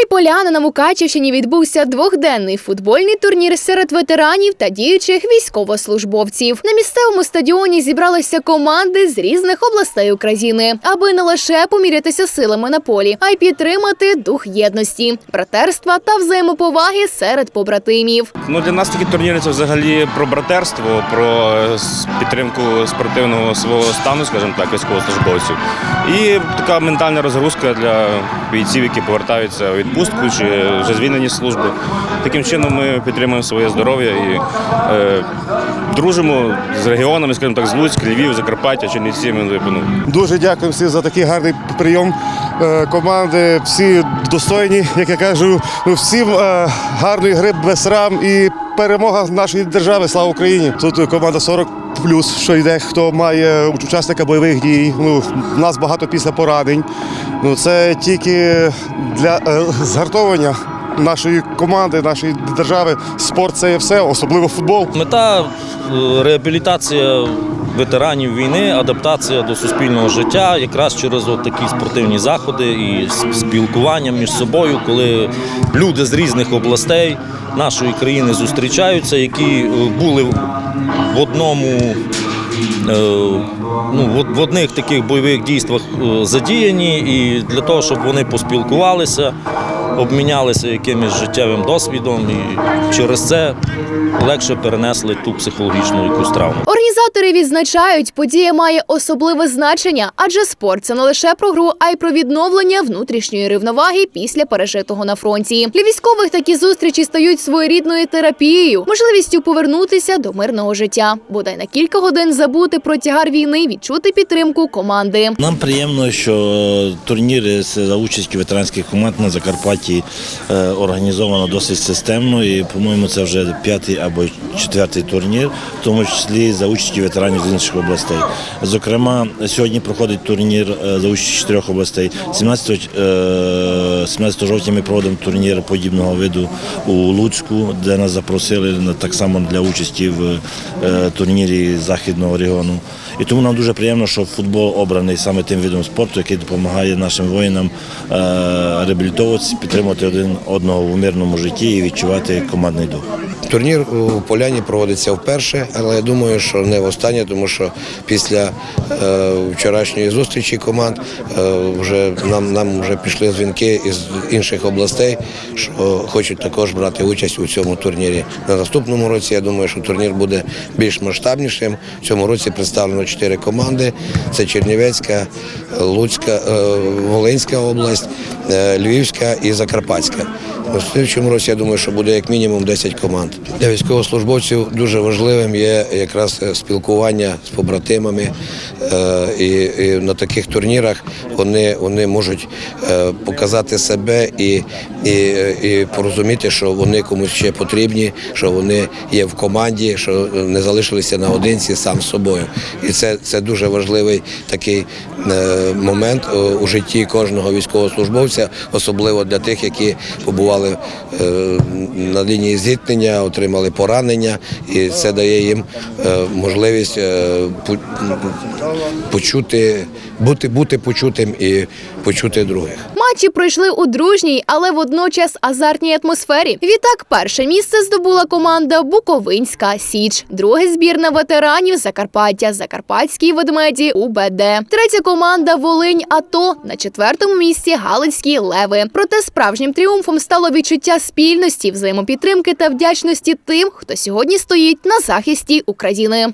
really Поляна на Мукачівщині відбувся двохденний футбольний турнір серед ветеранів та діючих військовослужбовців. На місцевому стадіоні зібралися команди з різних областей України, аби не лише помірятися силами на полі, а й підтримати дух єдності, братерства та взаємоповаги серед побратимів. Ну, для нас такі турніри це взагалі про братерство, про е, підтримку спортивного свого стану, скажімо так, військовослужбовців. І така ментальна розгрузка для бійців, які повертаються відпустку чи вже звільнені з служби. Таким чином ми підтримуємо своє здоров'я і е, дружимо з регіонами, скажімо так, з Луцьк, Львів, Закарпаття, Чернівці. Ми, ну, Дуже дякую всім за такий гарний прийом е, команди. Всі достойні, як я кажу. Ну, всім е, гарної гри без рам і перемога нашої держави. Слава Україні! Тут команда 40 плюс, що йде, хто має учасника бойових дій. Ну, в нас багато після поранень. Ну, це тільки для е, згартовування нашої команди, нашої держави. Спорт це є все, особливо футбол. Мета е, реабілітація ветеранів війни, адаптація до суспільного життя, якраз через от такі спортивні заходи і спілкування між собою, коли люди з різних областей нашої країни зустрічаються, які е, були в одному. е, Ну, в- одних таких бойових дійствах е, задіяні, і для того, щоб вони поспілкувалися, обмінялися якимось життєвим досвідом, і через це легше перенесли ту психологічну якусь травму. Організатори відзначають, подія має особливе значення, адже спорт це не лише про гру, а й про відновлення внутрішньої рівноваги після пережитого на фронті. Для військових такі зустрічі стають своєрідною терапією, можливістю повернутися до мирного життя, бодай на кілька годин забути про тягар війни, відчути підтримку команди. Нам приємно, що турніри з- за участю ветеранських команд на Закарпатті е, організовано досить системно. І, по-моєму, це вже п'ятий або четвертий турнір, в тому числі за участі ветеранів з інших областей. Зокрема, сьогодні проходить турнір е, за участі чотирьох областей. 17, е, 17 жовтня ми проводимо турнір подібного виду у Луцьку, де нас запросили так само для участі в е, турнірі західного регіону. І тому нам дуже приємно, що футбол обраний саме тим видом спорту, який допомагає нашим воїнам е, реабілітовуватися, підтримувати один одного в мирному житті і відчувати командний дух. Турнір у Поляні проводиться вперше, але я думаю, що не востаннє, тому що після е, вчорашньої зустрічі команд е, вже нам, нам вже пішли дзвінки із інших областей, що хочуть також брати участь у цьому турнірі. На наступному році я думаю, що турнір буде більш масштабнішим. В цьому році представлено чотири команди: це Чернівецька, Луцька, е, Волинська область, е, Львівська і Закарпатська. У слідчому році я думаю, що буде як мінімум 10 команд. Для військовослужбовців дуже важливим є якраз е, спілкування з побратимами. І, на таких турнірах вони, вони можуть показати себе і, і, і порозуміти, що вони комусь ще потрібні, що вони є в команді, що не залишилися наодинці сам з собою. І це, це дуже важливий такий е, момент е, у житті кожного військовослужбовця, особливо для тих, які побували е, на лінії зіткнення, отримали поранення, і це дає їм можливість почути, бути, бути почутим і почути других. Матчі пройшли у дружній, але водночас азартній атмосфері. Відтак, перше місце здобула команда Буковинська Січ, друге збірна ветеранів Закарпаття, Закарпатські ведмеді УБД. Третя команда Волинь АТО на четвертому місці Галицькі леви. Проте справжнім тріумфом стало відчуття спільності, взаємопідтримки та вдячності тим, хто сьогодні стоїть на захисті України.